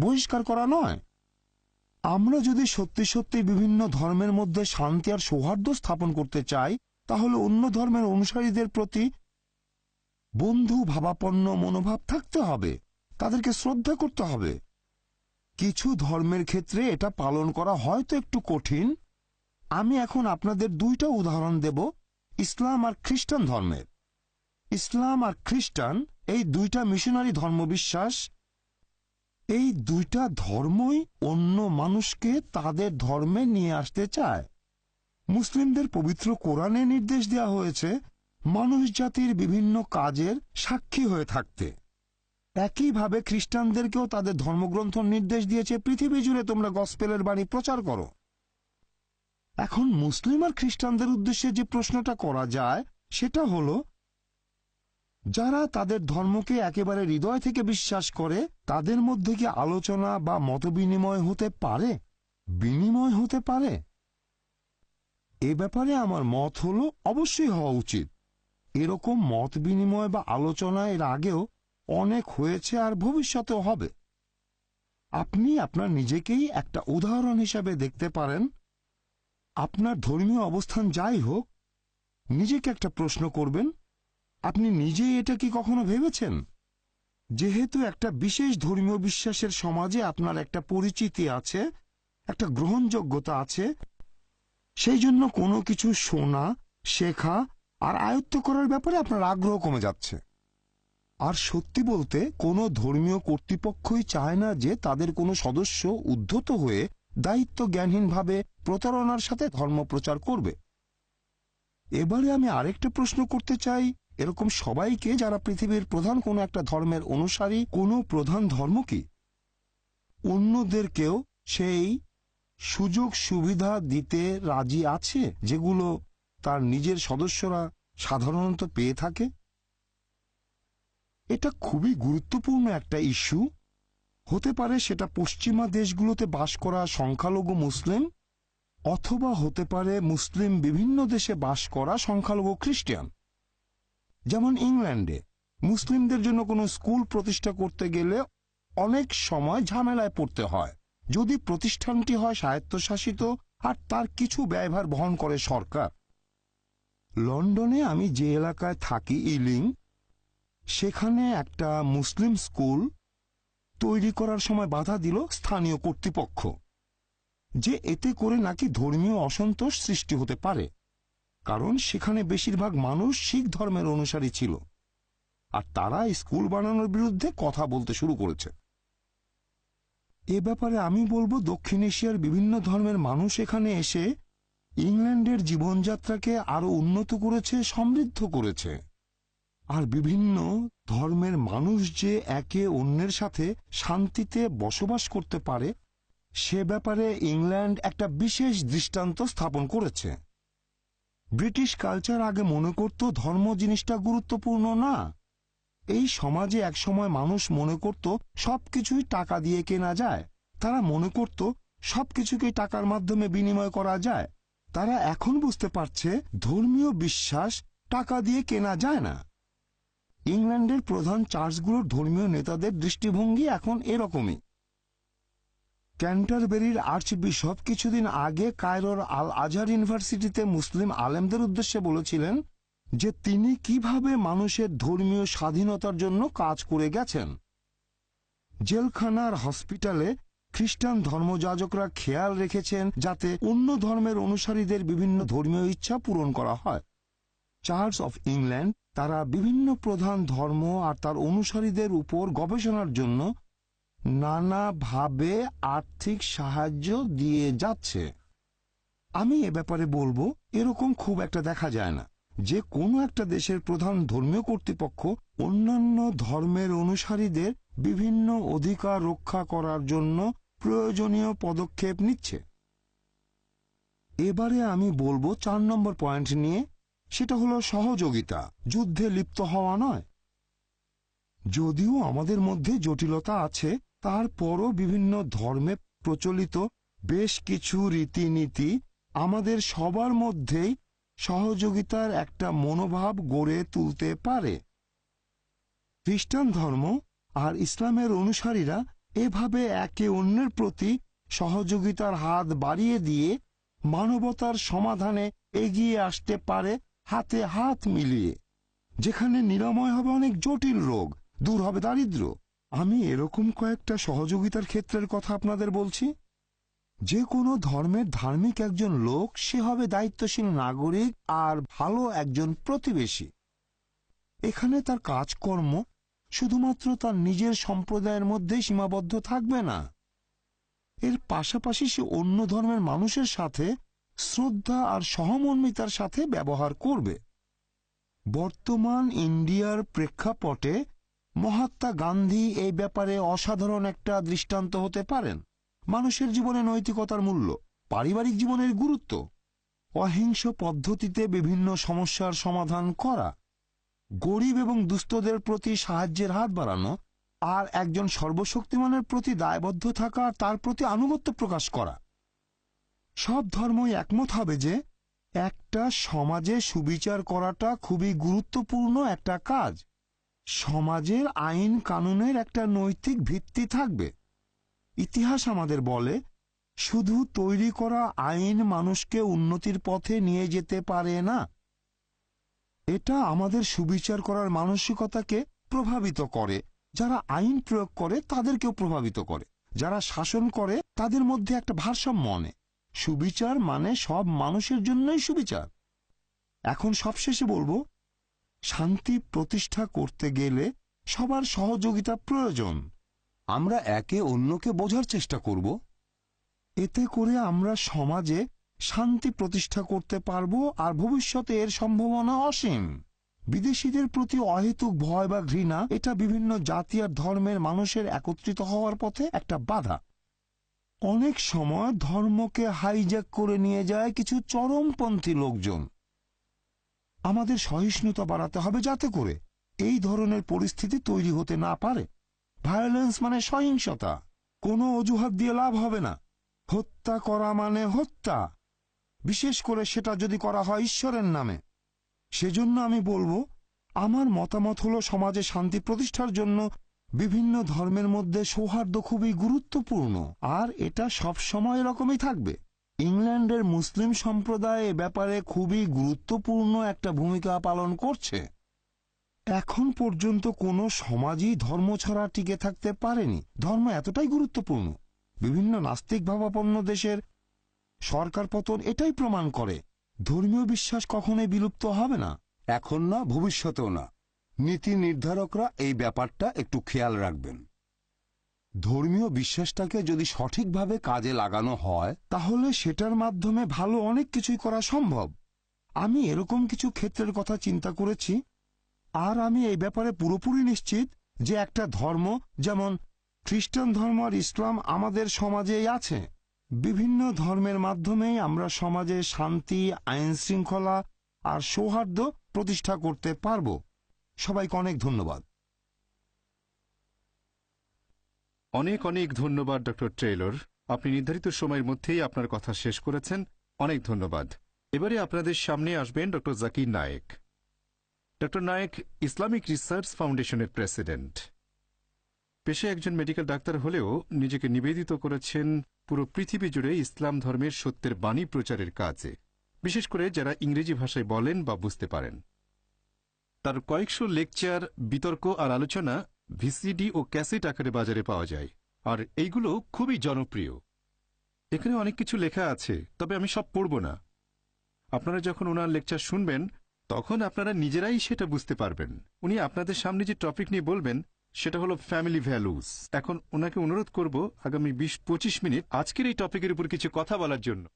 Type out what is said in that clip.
বহিষ্কার করা নয়। আমরা যদি সত্যি সত্যি বিভিন্ন ধর্মের মধ্যে শান্তি আর সৌহার্দ্য স্থাপন করতে চাই, তাহলে অন্য ধর্মের অনুসারীদের প্রতি বন্ধু, ভাবাপন্ন মনোভাব থাকতে হবে। তাদেরকে শ্রদ্ধা করতে হবে। কিছু ধর্মের ক্ষেত্রে এটা পালন করা হয়তো একটু কঠিন। আমি এখন আপনাদের দুইটা উদাহরণ দেব, ইসলাম আর খ্রিস্টান ধর্মের। ইসলাম আর খ্রিস্টান, এই দুইটা মিশনারি ধর্মবিশ্বাস এই দুইটা ধর্মই অন্য মানুষকে তাদের ধর্মে নিয়ে আসতে চায়। মুসলিমদের পবিত্র কোরআনে নির্দেশ দেওয়া হয়েছে, মানুষ জাতির বিভিন্ন কাজের সাক্ষী হয়ে থাকতে। একইভাবে খ্রিস্টানদেরকেও তাদের ধর্মগ্রন্থ নির্দেশ দিয়েছে, পৃথিবী জুড়ে তোমরা গসপেলের বাণী প্রচার করো। এখন মুসলিম আর খ্রিস্টানদের উদ্দেশ্যে যে প্রশ্নটা করা যায়, সেটা হলো যারা তাদের ধর্মকে একেবারে হৃদয় থেকে বিশ্বাস করে, তাদের মধ্যে কি আলোচনা বা মতবিনিময় হতে পারে? বিনিময় হতে পারে? এ ব্যাপারে আমার মত হলো অবশ্যই হওয়া উচিত। এরকম মত বিনিময় বা আলোচনা এর আগেও অনেক হয়েছে আর ভবিষ্যতেও হবে। আপনি আপনার নিজেকেই একটা উদাহরণ হিসাবে দেখতে পারেন। আপনার ধর্মীয় অবস্থান যাই হোক, নিজেকে একটা প্রশ্ন করবেন আপনি নিজেই এটা কি কখনো ভেবেছেন? যেহেতু একটা বিশেষ ধর্মীয় বিশ্বাসের সমাজে আপনার একটা পরিচিতি আছে, একটা গ্রহণযোগ্যতা আছে, সেই জন্য কোনো কিছু শোনা, শেখা আর আয়ত্ত করার ব্যাপারে আপনার আগ্রহ কমে যাচ্ছে। আর সত্যি বলতে কোনো ধর্মীয় কর্তৃপক্ষই চায় না যে তাদের কোনো সদস্য উদ্ধত হয়ে দায়িত্ব জ্ঞানহীনভাবে প্রতারণার সাথে ধর্ম প্রচার করবে। এবারে আমি আরেকটা প্রশ্ন করতে চাই এরকম সবাইকে যারা পৃথিবীর প্রধান কোনো একটা ধর্মের অনুসারী, কোনো প্রধান ধর্ম কি? অন্যদেরকেও সেই সুযোগ সুবিধা দিতে রাজি আছে যেগুলো তার নিজের সদস্যরা সাধারণত পেয়ে থাকে? এটা খুবই গুরুত্বপূর্ণ একটা ইস্যু। হতে পারে সেটা পশ্চিমা দেশগুলোতে বাস করা সংখ্যালঘু মুসলিম, অথবা হতে পারে মুসলিম বিভিন্ন দেশে বাস করা সংখ্যালঘু খ্রিস্টান। যেমন ইংল্যান্ডে, মুসলিমদের জন্য কোনো স্কুল প্রতিষ্ঠা করতে গেলে অনেক সময় ঝামেলায় পড়তে হয়। যদি প্রতিষ্ঠানটি হয় স্বায়ত্তশাসিত আর তার কিছু ব্যয়ভার বহন করে সরকার। লন্ডনে আমি যে এলাকায় থাকি, ইলিং, সেখানে একটা মুসলিম স্কুল তৈরি করার সময় বাধা দিল স্থানীয় কর্তৃপক্ষ, যে এতে করে নাকি ধর্মীয় অসন্তোষ সৃষ্টি হতে পারে। কারণ সেখানে বেশিরভাগ মানুষ শিখ ধর্মের অনুসারী ছিল। আর তারা স্কুল বানানোর বিরুদ্ধে কথা বলতে শুরু করেছে। এ ব্যাপারে আমি বলব, দক্ষিণ এশিয়ার বিভিন্ন ধর্মের মানুষ এখানে এসে ইংল্যান্ডের জীবনযাত্রাকে আরও উন্নত করেছে, সমৃদ্ধ করেছে। আর বিভিন্ন ধর্মের মানুষ যে একে অন্যের সাথে শান্তিতে বসবাস করতে পারে, সে ব্যাপারে ইংল্যান্ড একটা বিশেষ দৃষ্টান্ত স্থাপন করেছে। ব্রিটিশ কালচার আগে মনে করত ধর্ম জিনিসটা গুরুত্বপূর্ণ না। এই সমাজে একসময় মানুষ মনে করত সবকিছুই টাকা দিয়ে কেনা যায়। তারা মনে করত সবকিছুকেই টাকার মাধ্যমে বিনিময় করা যায়। তারা এখন বুঝতে পারছে ধর্মীয় বিশ্বাস টাকা দিয়ে কেনা যায় না। ইংল্যান্ডের প্রধান চার্চগুলোর ধর্মীয় নেতাদের দৃষ্টিভঙ্গি এখন এরকমই। ক্যান্টারবেরির আর্চ বিশপ কিছুদিন আগে কায়রোর আল আজহার ইউনিভার্সিটিতে মুসলিম আলেমদের উদ্দেশ্যে বলেছিলেন যে তিনি কীভাবে মানুষের ধর্মীয় স্বাধীনতার জন্য কাজ করে গেছেন। জেলখানার হসপিটালে খ্রিস্টান ধর্মযাজকরা খেয়াল রেখেছেন যাতে অন্য ধর্মের অনুসারীদের বিভিন্ন ধর্মীয় ইচ্ছা পূরণ করা হয়। চার্চ অফ ইংল্যান্ড তারা বিভিন্ন প্রধান ধর্ম আর তার অনুসারীদের উপর গবেষণার জন্য নানাভাবে আর্থিক সাহায্য দিয়ে যাচ্ছে। আমি এ ব্যাপারে বলব, এরকম খুব একটা দেখা যায় না। যে কোনো একটা দেশের প্রধান ধর্মীয় কর্তৃপক্ষ অন্যান্য ধর্মের অনুসারীদের বিভিন্ন অধিকার রক্ষা করার জন্য প্রয়োজনীয় পদক্ষেপ নিচ্ছে। এবারে আমি বলব চার নম্বর পয়েন্ট নিয়ে, সেটা হলো সহযোগিতা। যুদ্ধে লিপ্ত হওয়া নয়। যদিও আমাদের মধ্যে জটিলতা আছে তারপরও বিভিন্ন ধর্মে প্রচলিত বেশ কিছু রীতিনীতি আমাদের সবার মধ্যেই সহযোগিতার একটা মনোভাব গড়ে তুলতে পারে। খ্রিস্টান ধর্ম আর ইসলামের অনুসারীরা এভাবে একে অন্যের প্রতি সহযোগিতার হাত বাড়িয়ে দিয়ে মানবতার সমাধানে এগিয়ে আসতে পারে হাতে হাত মিলিয়ে, যেখানে নিরাময় হবে অনেক জটিল রোগ, দূর হবে দারিদ্র্য। আমি এরকম কয়েকটা সহযোগিতার ক্ষেত্রের কথা আপনাদের বলছি। যে কোনো ধর্মের ধার্মিক একজন লোক সে হবে দায়িত্বশীল নাগরিক আর ভালো একজন প্রতিবেশী। এখানে তার কাজকর্ম শুধুমাত্র তার নিজের সম্প্রদায়ের মধ্যে সীমাবদ্ধ থাকবে না। এর পাশাপাশি সে অন্য ধর্মের মানুষের সাথে শ্রদ্ধা আর সহমর্মিতার সাথে ব্যবহার করবে। বর্তমান ইন্ডিয়ার প্রেক্ষাপটে মহাত্মা গান্ধী এই ব্যাপারে অসাধারণ একটা দৃষ্টান্ত হতে পারেন। মানুষের জীবনে নৈতিকতার মূল্য, পারিবারিক জীবনের গুরুত্ব, অহিংস পদ্ধতিতে বিভিন্ন সমস্যার সমাধান করা, গরিব এবং দুস্থদের প্রতি সাহায্যের হাত বাড়ানো, আর একজন সর্বশক্তিমানের প্রতি দায়বদ্ধ থাকা তার প্রতি আনুগত্য প্রকাশ করা। সব ধর্মই একমত হবে যে, একটা সমাজে সুবিচার করাটা খুবই গুরুত্বপূর্ণ একটা কাজ। সমাজের আইন কানুনের একটা নৈতিক ভিত্তি থাকবে। ইতিহাস আমাদের বলে, শুধু তৈরি করা আইন মানুষকে উন্নতির পথে নিয়ে যেতে পারে না। এটা আমাদের সুবিচার করার মানসিকতাকে প্রভাবিত করে। যারা আইন প্রয়োগ করে, তাদেরকেও প্রভাবিত করে। যারা শাসন করে, তাদের মধ্যে একটা ভারসাম্য আনে সুবিচার মানে সব মানুষের জন্যই সুবিচার। এখন সবশেষে বলব শান্তি প্রতিষ্ঠা করতে গেলে সবার সহযোগিতা প্রয়োজন। আমরা একে অন্যকে বোঝার চেষ্টা করব। এতে করে আমরা সমাজে শান্তি প্রতিষ্ঠা করতে পারব আর ভবিষ্যতে এর সম্ভাবনা অসীম। বিদেশিদের প্রতি অহেতুক ভয় বা ঘৃণা, এটা বিভিন্ন জাতি আর ধর্মের মানুষের একত্রিত হওয়ার পথে একটা বাধা। অনেক সময় ধর্মকে হাইজ্যাক করে নিয়ে যায় কিছু চরমপন্থী লোকজন। আমাদের সহিষ্ণুতা বাড়াতে হবে যাতে করে এই ধরনের পরিস্থিতি তৈরি হতে না পারে। ভায়োলেন্স মানে সহিংসতা। কোনো অজুহাত দিয়ে লাভ হবে না। হত্যা করা মানে হত্যা। বিশেষ করে সেটা যদি করা হয় ঈশ্বরের নামে। সেজন্য আমি বলব, আমার মতামত হলো সমাজে শান্তি প্রতিষ্ঠার জন্য বিভিন্ন ধর্মের মধ্যে সৌহার্দ্য খুবই গুরুত্বপূর্ণ। আর এটা সব সময় এরকমই থাকবে। ইংল্যান্ডের মুসলিম সম্প্রদায় এ ব্যাপারে খুবই গুরুত্বপূর্ণ একটা ভূমিকা পালন করছে। এখন পর্যন্ত কোনো সমাজই ধর্ম ছাড়া টিকে থাকতে পারেনি। ধর্ম এতটাই গুরুত্বপূর্ণ। বিভিন্ন নাস্তিক ভাবাপন্ন দেশের সরকার পতন এটাই প্রমাণ করে। ধর্মীয় বিশ্বাস কখনোই বিলুপ্ত হবে না। এখন না, ভবিষ্যতেও না। নীতি নির্ধারকরা এই ব্যাপারটা একটু খেয়াল রাখবেন। ধর্মীয় বিশ্বাসটাকে যদি সঠিকভাবে কাজে লাগানো হয়, তাহলে সেটার মাধ্যমে ভালো অনেক কিছুই করা সম্ভব। আমি এরকম কিছু ক্ষেত্রের কথা চিন্তা করেছি, আর আমি এই ব্যাপারে পুরোপুরি নিশ্চিত যে একটা ধর্ম, যেমন খ্রিস্টান ধর্ম আর ইসলাম আমাদের সমাজেই আছে। বিভিন্ন ধর্মের মাধ্যমেই আমরা সমাজে শান্তি, আইন শৃঙ্খলা আর সৌহার্দ্য প্রতিষ্ঠা করতে পারব। সবাইকে অনেক ধন্যবাদ। অনেক অনেক ধন্যবাদ, ডক্টর ট্রেলর আপনি নির্ধারিত সময়ের মধ্যেই আপনার কথা শেষ করেছেন। অনেক ধন্যবাদ। এবারে আপনাদের সামনে আসবেন doctor Zakir Naik. Doctor Naik, Islamic research ফাউন্ডেশনের প্রেসিডেন্ট। পেশে একজন মেডিকেল ডাক্তার হলেও নিজেকে নিবেদিত করেছেন পুরো পৃথিবী জুড়ে ইসলাম ধর্মের সত্যের বাণী প্রচারের কাজে। বিশেষ করে যারা ইংরেজি ভাষায় বলেন বা বুঝতে পারেন। তার কয়েকশো লেকচার, বিতর্ক আর আলোচনা ভিসিডি ও ক্যাসেট আকারে বাজারে পাওয়া যায়। আর এইগুলো খুবই জনপ্রিয়। এখানে অনেক কিছু লেখা আছে, তবে আমি সব পড়ব না। আপনারা যখন ওনার লেকচার শুনবেন, তখন আপনারা নিজেরাই সেটা বুঝতে পারবেন। উনি আপনাদের সামনে যে টপিক নিয়ে বলবেন, সেটা হলো ফ্যামিলি ভ্যালুস। এখন ওনাকে অনুরোধ করব আগামী বিশ পঁচিশ মিনিট আজকের এই টপিকের উপর কিছু কথা বলার জন্য।